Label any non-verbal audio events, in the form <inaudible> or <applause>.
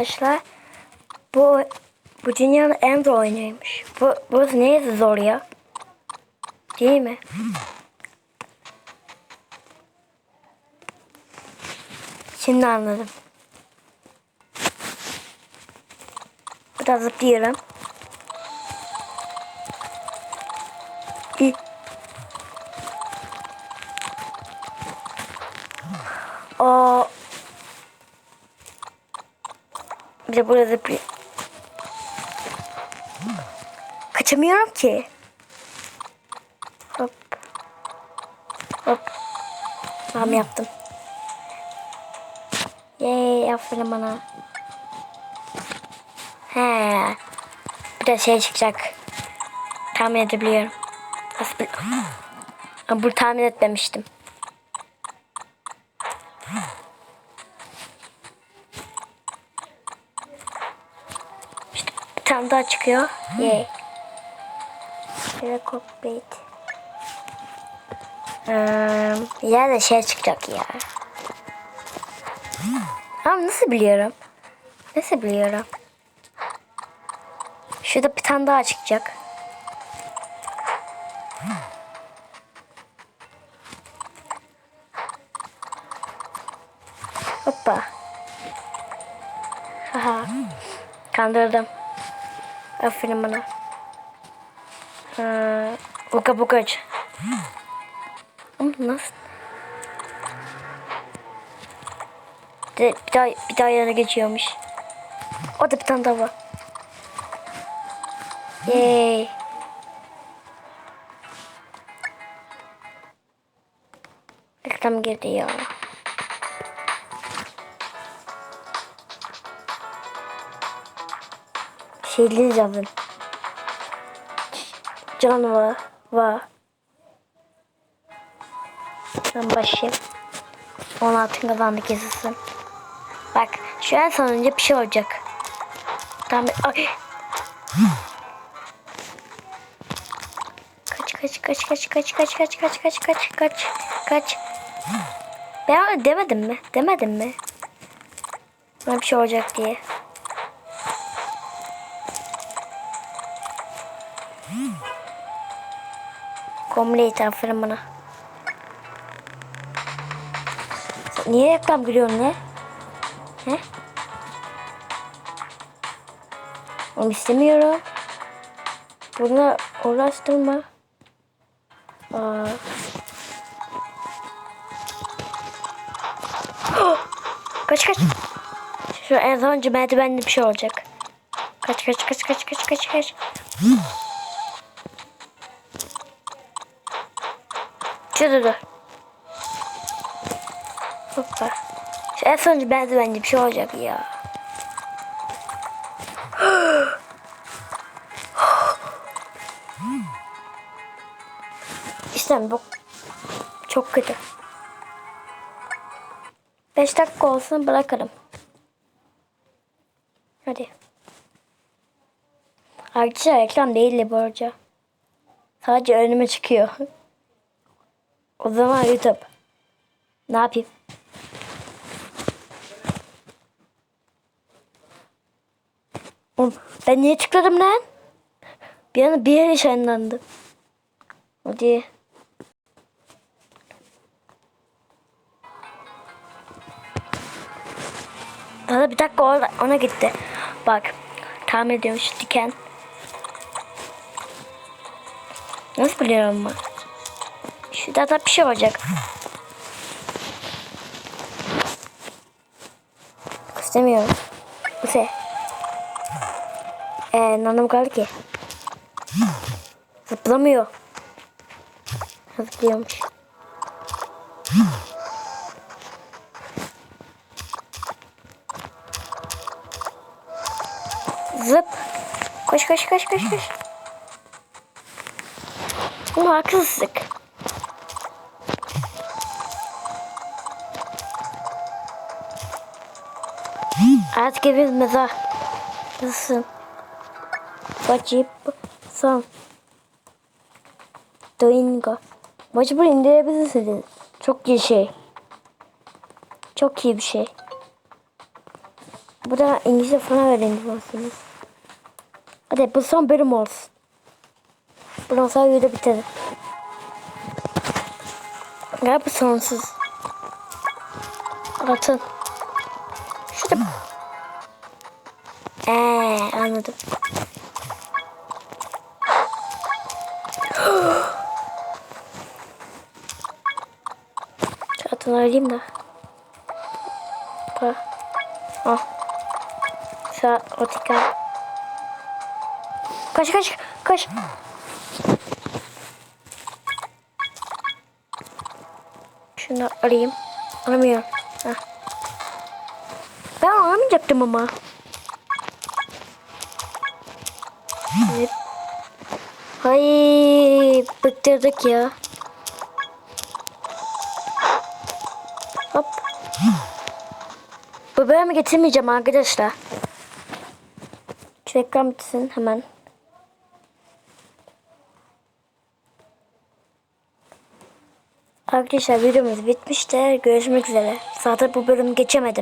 Arkadaşlar bu bu dünyanın en zor oyunuymuş. Bu burası neyse zor ya? Değil mi? Şimdi anladım. Biraz zıplıyorum. İ- Bir de burada zıplıyor. Kaçamıyorum ki. Hop. Hop. Tamam yaptım. Yay aferin bana. He. Bir de şey çıkacak. Tahmin edebiliyorum. Nasıl bil- bunu tahmin etmemiştim. Tane daha çıkıyor. Yay. Şöyle cockpit. Hmm, ya da şey çıkacak ya. Ama nasıl biliyorum? Nasıl biliyorum? Şurada bir tane daha çıkacak. Hoppa. Haha. Kandırdım. Aferin bana. Ee, uka buka aç. Ama nasıl? De, bir daha, bir daha yana geçiyormuş. Orada bir tane daha var. Yay. Reklam girdi ya. Şeyli canım. Can var. Ben başlayayım. 16 kazandı kesilsin. Bak şu an sonunca bir şey olacak. Tamam. Ay. Kaç kaç kaç kaç kaç kaç kaç kaç kaç kaç kaç kaç. Ben demedim mi? Demedim mi? Bana bir şey olacak diye. Complete aferin bana. Niye reklam giriyorsun ne? He? Onu istemiyorum. Bunu uğraştırma. Aa. kaç kaç. Şu en sonuncu merdivende bir şey olacak. Kaç kaç kaç kaç kaç kaç kaç. Dur dur. Hoppa. Şu en sonuncu merdivende bir şey olacak ya. <gasps> İşte bu çok kötü. 5 dakika olsun bırakırım. Hadi. Arkadaşlar reklam değildi bu arada. Sadece önüme çıkıyor. <laughs> o zaman YouTube. Ne yapayım? Oğlum, ben niye tıkladım lan? Bir anda bir yere ışınlandım. Hadi. Bana bir dakika ona, ona gitti. Bak. Tahmin ediyorum şu diken. Nasıl biliyorum ben? Şurada da bir şey olacak. İstemiyorum. Bu şey. Ee, nanım kaldı ki. Zıplamıyor. Zıplıyormuş. Zıp. Koş koş koş koş koş. Bu haksızlık. Artık evimiz mezar. Nasılsın? Bakayım. Son. Doingo. Bunu indirebilirsiniz. Çok iyi şey. Çok iyi bir şey. Bu da İngilizce falan öğreniyorsunuz. Hadi bu son bölüm olsun. Bundan sonra video biterim. Ya bu sonsuz. Atın. Şurada. Eee anladım. <gasps> Atın arayayım da. Pa. Ah. Sağ otika. Kaç kaç kaç. Şunu arayayım. Aramıyorum. Heh. Ben aramayacaktım ama. Evet. Hay bıktırdık ya. Hop. Bu bölümü getirmeyeceğim arkadaşlar. Şu ekran bitsin hemen. Arkadaşlar videomuz bitmiştir. Görüşmek üzere. Zaten bu bölümü geçemedim.